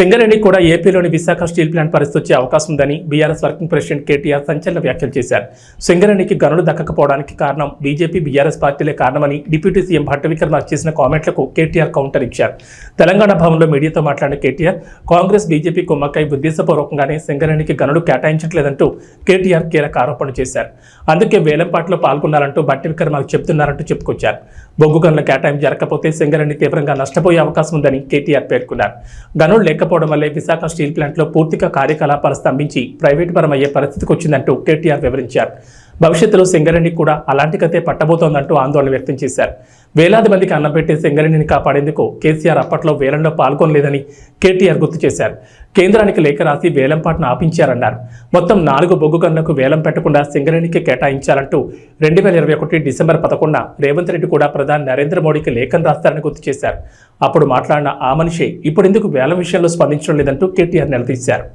సింగరేణి కూడా ఏపీలోని Visakha steel plant పరిస్థితి వచ్చే అవకాశం ఉందని బీఆర్ఎస్ వర్కింగ్ ప్రెసిడెంట్ కేటీఆర్ సంచలన వ్యాఖ్యలు చేశారు. సింగరేణికి గనులు దక్కకపోవడానికి కారణం బీజేపీ బీఆర్ఎస్ పార్టీలే కారణమని డిప్యూటీ సీఎం భట్ట విక్రమార్క చేసిన కామెంట్లకు కేటీఆర్ కౌంటర్ ఇచ్చారు. తెలంగాణ భవన్లో మీడియాతో మాట్లాడిన కేటీఆర్ కాంగ్రెస్ బీజేపీ కుమ్మక్కై ఉద్దేశపూర్వకంగానే సింగరేణికి గనులు కేటాయించట్లేదంటూ కేటీఆర్ కీలక ఆరోపణలు చేశారు. అందుకే వేలంపాట్లో పాల్గొన్నారంటూ భట్టి విక్రమార్క చెబుతున్నారంటూ చెప్పుకొచ్చారు. బొగ్గు గనుల కేటాయింపు జరగకపోతే సింగరేణి తీవ్రంగా నష్టపోయే అవకాశం ఉందని కేటీఆర్ పేర్కొన్నారు. గనులు రాకపోవడం వల్లే విశాఖ స్టీల్ ప్లాంట్లో పూర్తిగా కార్యకలాపాలు స్తంభించి ప్రైవేటు పరమయ్యే పరిస్థితికి వచ్చిందంటూ కేటీఆర్ వివరించారు. భవిష్యత్తులో సింగరేణి కూడా అలాంటి కథే పట్టబోతోందంటూ ఆందోళన వ్యక్తం చేశారు. వేలాది మందికి అన్నం పెట్టే సింగరేణిని కాపాడేందుకు కేసీఆర్ అప్పట్లో వేలంలో పాల్గొనలేదని కేటీఆర్ గుర్తు చేశారు. కేంద్రానికి లేఖ రాసి వేలంపాట్ను ఆపించారన్నారు. మొత్తం నాలుగు బొగ్గు గనులకు వేలం పెట్టకుండా సింగరేణికి కేటాయించాలంటూ రెండు వేల ఇరవై ఒకటి డిసెంబర్ పదకొండున రేవంత్ రెడ్డి కూడా ప్రధాని నరేంద్ర మోడీకి లేఖను రాస్తారని గుర్తు చేశారు. అప్పుడు మాట్లాడిన ఆ మనిషి ఇప్పుడెందుకు వేలం విషయంలో స్పందించడం లేదంటూ కేటీఆర్ నిలదీశారు.